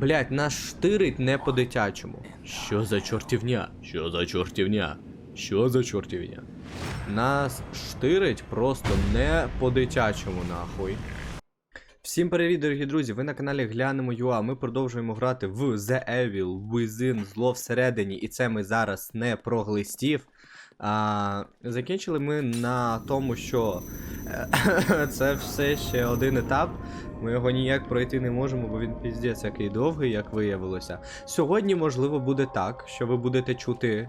Блять, нас штирить не по-дитячому. Що за чортівня? Що за чортівня? Що за чортівня? Нас штирить просто не по-дитячому, нахуй. Всім привіт, дорогі друзі! Ви на каналі Глянемо ЮА. Ми продовжуємо грати в The Evil Within зло всередині, і це ми зараз не про глистів. А, закінчили ми на тому, що е, це все ще один етап. Ми його ніяк пройти не можемо, бо він піздець який довгий, як виявилося. Сьогодні, можливо, буде так, що ви будете чути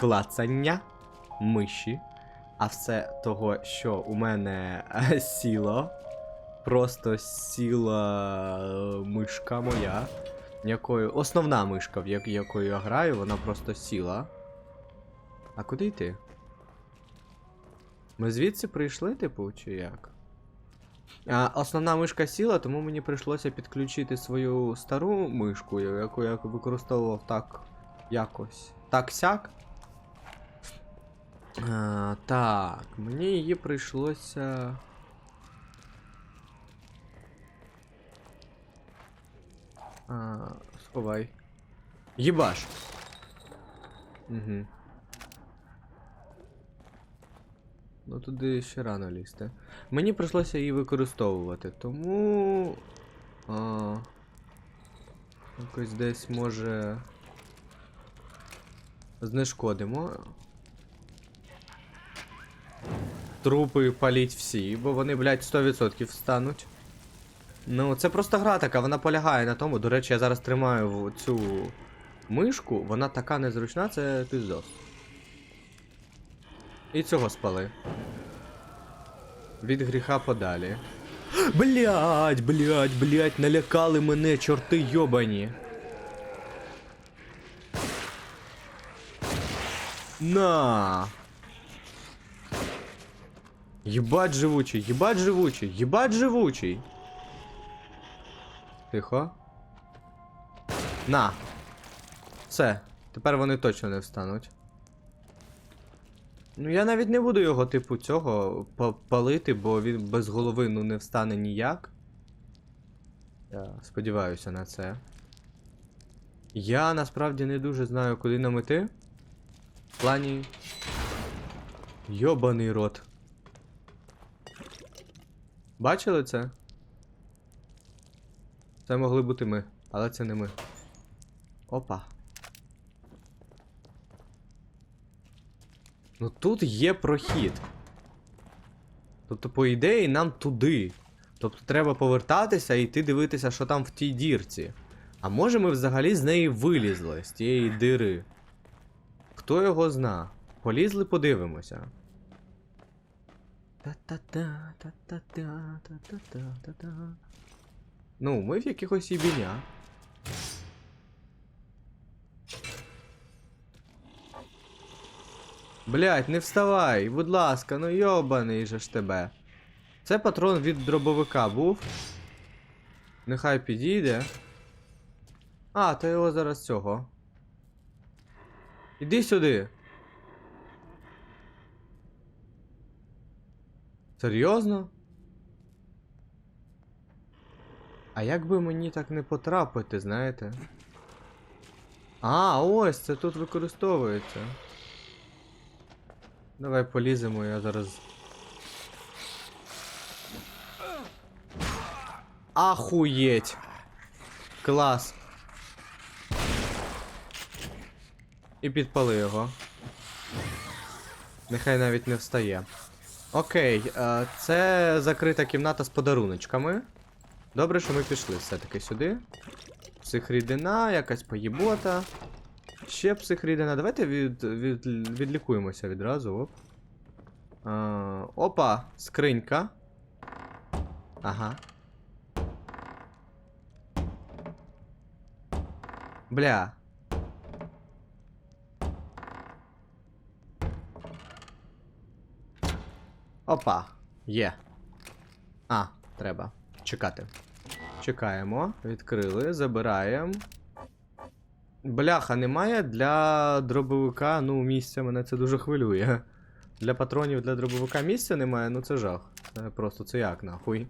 клацання миші, а все того, що у мене е, сіло. Просто сіла е, мишка моя. Якою. Основна мишка, в як- якою я граю, вона просто сіла. А куди йти? Ми звідси прийшли, типу, чи як? А, основна мишка сіла, тому мені прийшлося підключити свою стару мишку, яку я використовував так якось. Так сяк. А, так, мені її прийшлося. А, сховай. Єбаш. Угу. Ну туди ще рано лізти. Мені прийшлося її використовувати, тому. А, якось десь може. Знешкодимо. Трупи паліть всі, бо вони, блядь, 100% встануть. Ну, це просто гра така, вона полягає на тому. До речі, я зараз тримаю цю мишку, вона така незручна, це піздос. І цього спали. Від гріха подалі. Блять, блять, блять, налякали мене, чорти йобані. На. Єбать живучий, єбать живучий, єбать живучий. Тихо. На. Все. Тепер вони точно не встануть. Ну я навіть не буду його, типу, цього палити, бо він без голови ну не встане ніяк. Я сподіваюся на це. Я насправді не дуже знаю, куди нам іти. В плані. Йобаний рот. Бачили це? Це могли бути ми, але це не ми. Опа. Ну тут є прохід. Тобто, по ідеї, нам туди. Тобто треба повертатися і йти дивитися, що там в тій дірці. А може ми взагалі з неї вилізли, з тієї дири. Хто його зна? Полізли, подивимося. Та-та-та, та-та-та, та-та-та, та-та. Ну, ми в якихось їбіня. Блять, не вставай, будь ласка, ну йобаний же ж тебе. Це патрон від дробовика був. Нехай підійде. А, то його зараз цього. Іди сюди. Серйозно? А як би мені так не потрапити, знаєте? А, ось це тут використовується. Давай поліземо, я зараз. Ахуєть! Клас. І підпали його. Нехай навіть не встає. Окей, е, це закрита кімната з подаруночками. Добре, що ми пішли все-таки сюди. Психрідина, якась поїбота. Ще психрідина. Давайте від, від, відлікуємося відразу. Оп. А, опа, скринька. Ага. Бля. Опа, є. А, треба. Чекати. Чекаємо. Відкрили, забираємо. Бляха, немає для дробовика, ну, місця мене це дуже хвилює. Для патронів для дробовика місця немає, ну це жах. Це просто це як нахуй.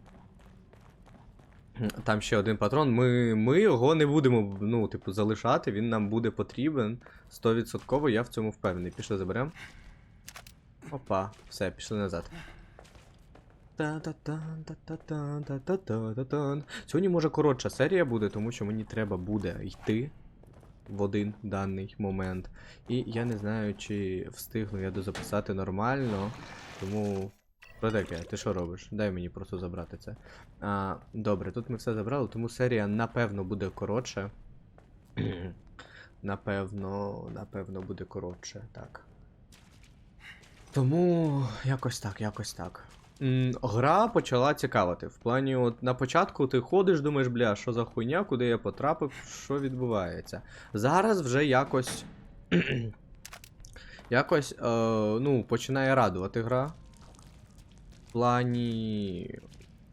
Там ще один патрон. Ми ми його не будемо ну, типу, залишати, він нам буде потрібен. 100% я в цьому впевнений. Пішли заберемо. Опа, все, пішли назад. Сьогодні може коротша серія буде, тому що мені треба буде йти в один даний момент. І я не знаю, чи встигну я дозаписати нормально. Тому. Про таке, ти що робиш? Дай мені просто забрати це. А, добре, тут ми все забрали, тому серія напевно буде коротше. напевно, напевно буде коротше, так. Тому якось так, якось так. Гра почала цікавити. В плані, от на початку ти ходиш, думаєш, бля, що за хуйня, куди я потрапив, що відбувається. Зараз вже якось. якось, е, ну, починає радувати гра. В плані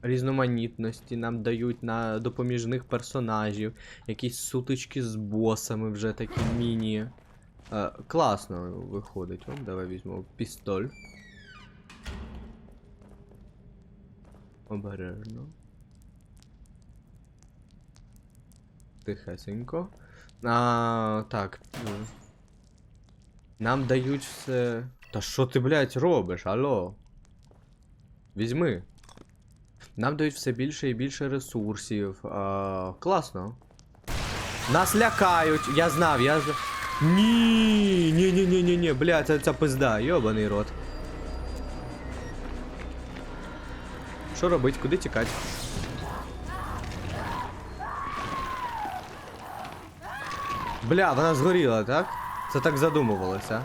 різноманітності нам дають на допоміжних персонажів, якісь сутички з босами вже такі міні. Е, класно виходить. О, давай візьмемо пістоль. Обережно. Тихесенько. А, так. Нам дають все. Та що ти, блядь, робиш? Алло? Візьми. Нам дають все більше і більше ресурсів. А, класно. Нас лякають. Я знав, я знав. Ні, ні, ні, ні, ні, ні, бля, це ця пизда, йобаний рот. Що робить? Куди тікати? Бля, вона згоріла, так? Це так задумувалося.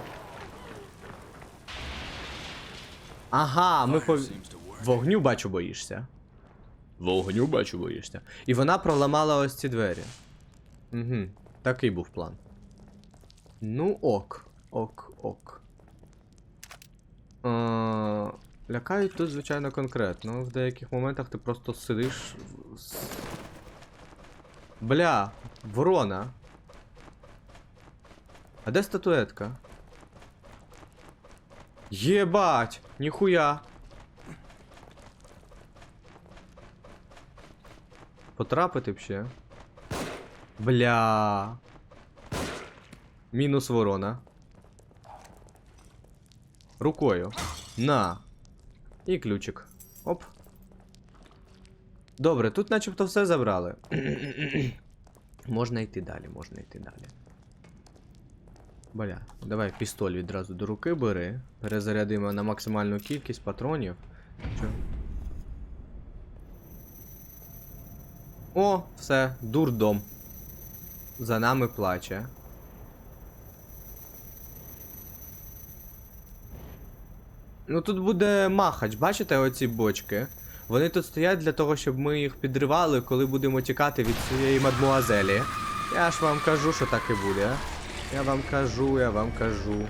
Ага, ми по. Вогню бачу боїшся. Вогню бачу боїшся. І вона проламала ось ці двері. Угу. Такий був план. Ну ок. Ок, ок. Е, лякають тут, звичайно, конкретно. В деяких моментах ти просто сидиш. Бля, ворона. А де статуетка? Єбать! Ніхуя! Потрапити б ще. Бля. Мінус ворона. Рукою. На. І ключик. Оп. Добре, тут начебто все забрали. можна йти далі, можна йти далі. Бля, давай пістоль відразу до руки бери. Перезарядимо на максимальну кількість патронів. Чо? О, все, дурдом. За нами плаче. Ну тут буде махач, бачите оці бочки? Вони тут стоять для того, щоб ми їх підривали, коли будемо тікати від цієї мадмуазелі. Я ж вам кажу, що так і буде. Я вам кажу, я вам кажу.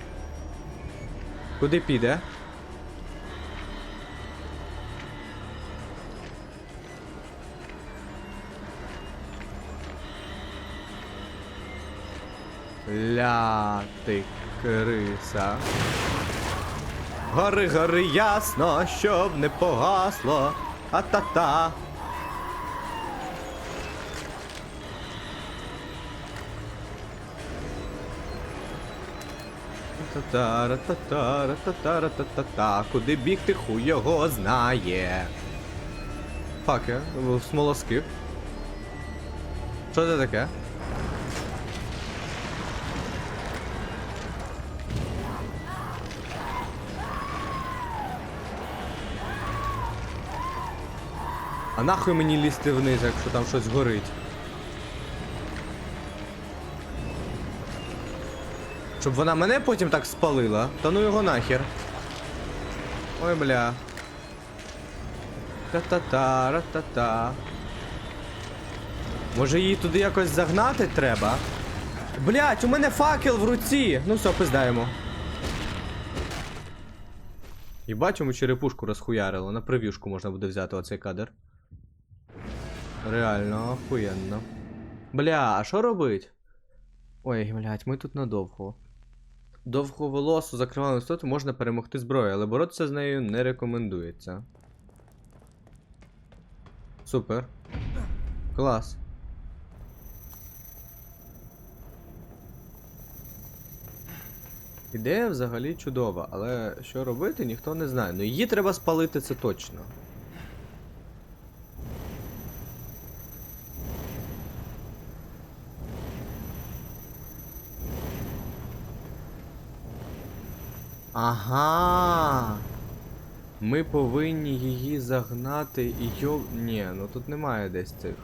Куди піде? Ля ти криса. Гори, гори ясно, щоб не погасло. А-та-та. Та-та-ра-та-та-ра-та-та-ра-та-та. Куди бігти хуй його знає. Факе, смолоскип. Що це таке? А нахуй мені лізти вниз, якщо там щось горить. Щоб вона мене потім так спалила, та ну його нахер. Ой, бля. Та-та-та, ра-та-та. Може її туди якось загнати треба? Блять, у мене факел в руці! Ну все, пиздаємо. Їбать, йому черепушку розхуярило. На прев'юшку можна буде взяти оцей кадр. Реально, охуєнно. Бля, а що робить? Ой, блядь, ми тут надовго. Довговолосу закривану істоту можна перемогти зброєю, але боротися з нею не рекомендується. Супер. Клас. Ідея взагалі чудова, але що робити, ніхто не знає. Ну її треба спалити, це точно. Ага. Ми повинні її загнати і йо. Ні, ну тут немає десь цих.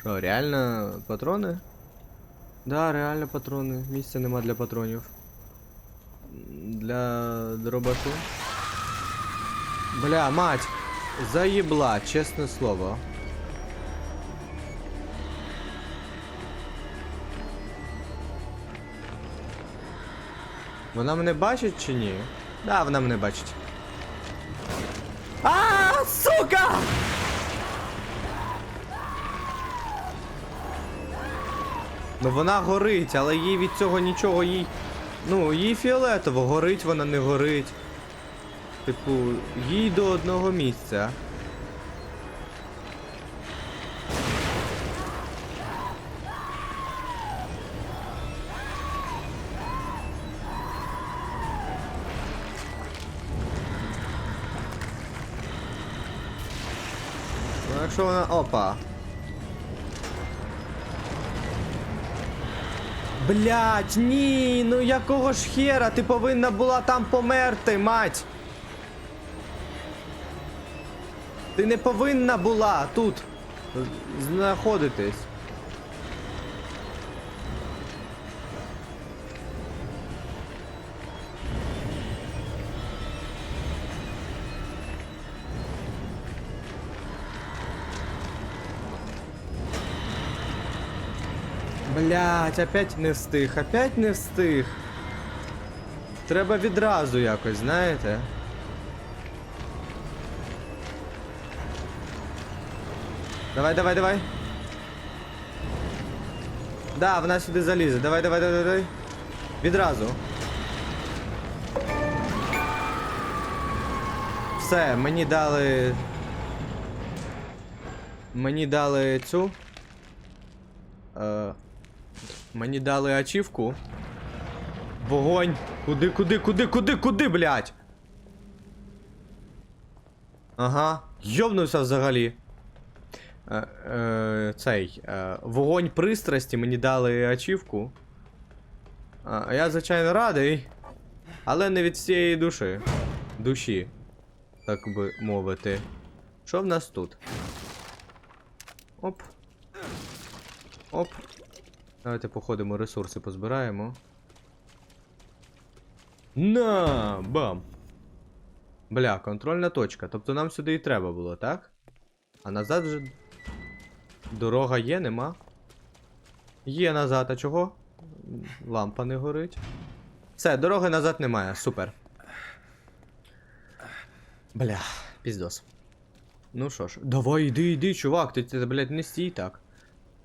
Що, реально патрони? Да, реально патрони. Місця нема для патронів. Для дробашу. Бля, мать! Заєбла, чесне слово. Вона мене бачить чи ні? Да, вона мене бачить. А, сука! Ну вона горить, але їй від цього нічого їй. Ну, їй фіолетово, горить вона не горить. Типу, їй до одного місця. Якщо. Опа. Блять, ні, ну якого ж хера? Ти повинна була там померти, мать. Ти не повинна була тут знаходитись. Блять, опять не встиг, опять не встиг. Треба відразу якось, знаєте? Давай, давай, давай. Да, вона сюди залізе. Давай, давай, давай, давай. Відразу. Все, мені дали. Мені дали цю. Е, мені дали ачівку. Вогонь! Куди, куди, куди, куди, куди, блядь? Ага, йобнувся взагалі. Е, е, цей. Е, вогонь пристрасті мені дали ачівку. А я, звичайно, радий. Але не від всієї душі. Душі. Так би мовити. Що в нас тут? Оп. Оп. Давайте походимо, ресурси позбираємо. На, бам. Бля, контрольна точка. Тобто нам сюди і треба було, так? А назад вже. Дорога є, нема? Є назад, а чого? Лампа не горить. Все, дороги назад немає, супер. Бля, піздос. Ну що ж, давай, іди, іди, чувак, ти, ти блядь, не стій так.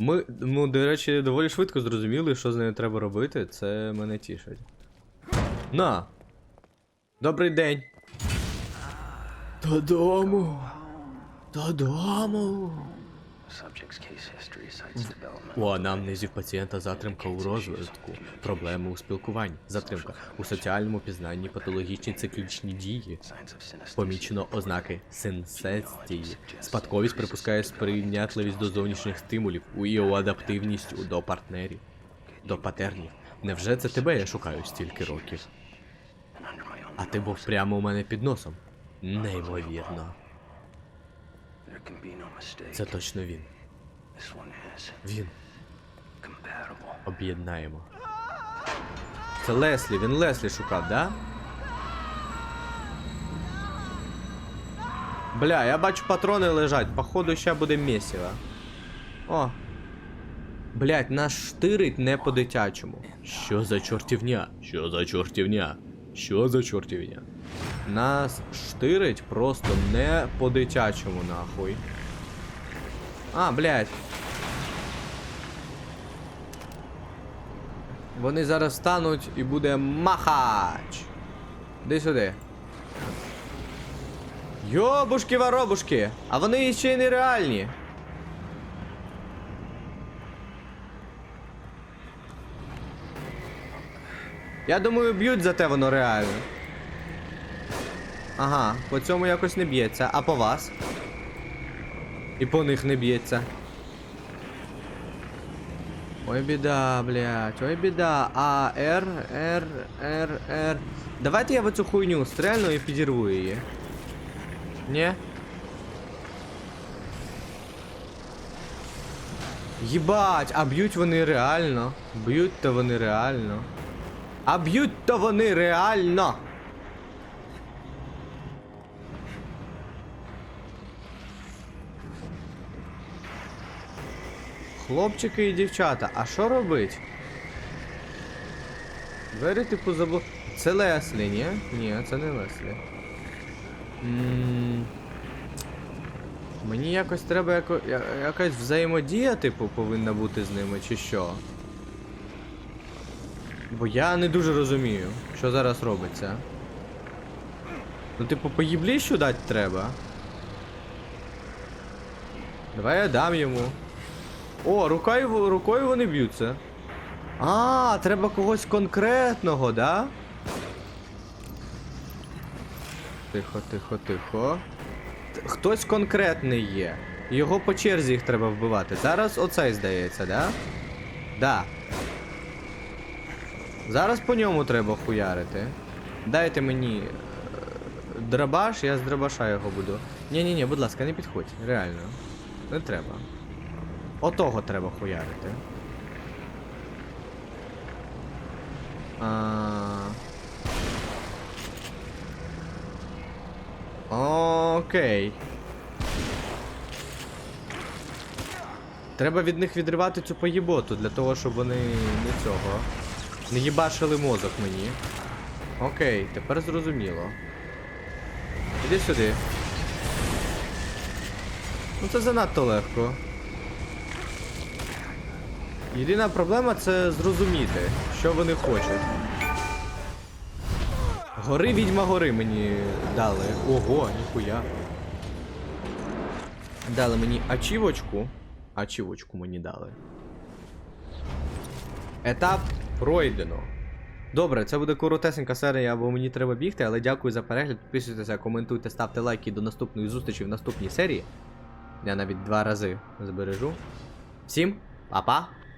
Ми, ну, до речі, доволі швидко зрозуміли, що з нею треба робити. Це мене тішить. На! Добрий день! Додому! Додому! У анамнезів пацієнта затримка у розвитку, проблеми у спілкуванні, затримка у соціальному пізнанні, патологічні циклічні дії. Помічено ознаки синсестії. Спадковість припускає сприйнятливість до зовнішніх стимулів у адаптивність до партнерів, до патернів. Невже це тебе я шукаю стільки років? А ти був прямо у мене під носом. Неймовірно. Це точно він. Він. Об'єднаємо. Це Леслі, він Леслі шукав, да? Бля, я бачу патрони лежать, походу ще буде місіво. О. Блять, нас штирить не по-дитячому. Що за чортівня? Що за чортівня? Що за чортівня? Нас штирить просто не по-дитячому, нахуй. А, блять. Вони зараз стануть і буде махач. Іди сюди. Йобушки воробушки! А вони ще й нереальні. Я думаю, б'ють за те воно реально. Ага, по цьому якось не б'ється. А по вас? І по них не б'ється. Ой, біда, блядь, ой, біда. А, Р, Р, Р, Р. Давайте я в цю хуйню стрельну і підірву її. Ні? Єбать, а б'ють вони реально. Б'ють то вони реально. А б'ють то вони реально. Хлопчики і дівчата, а що робить? Двері типу забу... Це Леслі, ні? Ні, це не Леслі. Мені якось треба яко... якась взаємодія, типу, повинна бути з ними, чи що? Бо я не дуже розумію, що зараз робиться. Ну, типу, поїбліщу дати треба. Давай я дам йому. О, рукою, рукою вони б'ються. А, треба когось конкретного, да? Тихо, тихо, тихо. Хтось конкретний є. Його по черзі їх треба вбивати. Зараз оцей здається, да? Да. Зараз по ньому треба хуярити. Дайте мені е, драбаш, я з драбаша його буду. Ні-ні-ні, будь ласка, не підходь, реально. Не треба. Отого треба хуярити. А... Окей. Треба від них відривати цю поїботу для того, щоб вони не цього. Не їбашили мозок мені. Окей, тепер зрозуміло. Іди сюди. Ну це занадто легко. Єдина проблема це зрозуміти, що вони хочуть. Гори відьма гори мені дали. Ого, ніхуя. Дали мені ачівочку. Ачівочку мені дали. Етап пройдено. Добре, це буде коротесенька серія, бо мені треба бігти, але дякую за перегляд. Підписуйтеся, коментуйте, ставте лайки до наступної зустрічі в наступній серії. Я навіть два рази збережу. Всім па-па!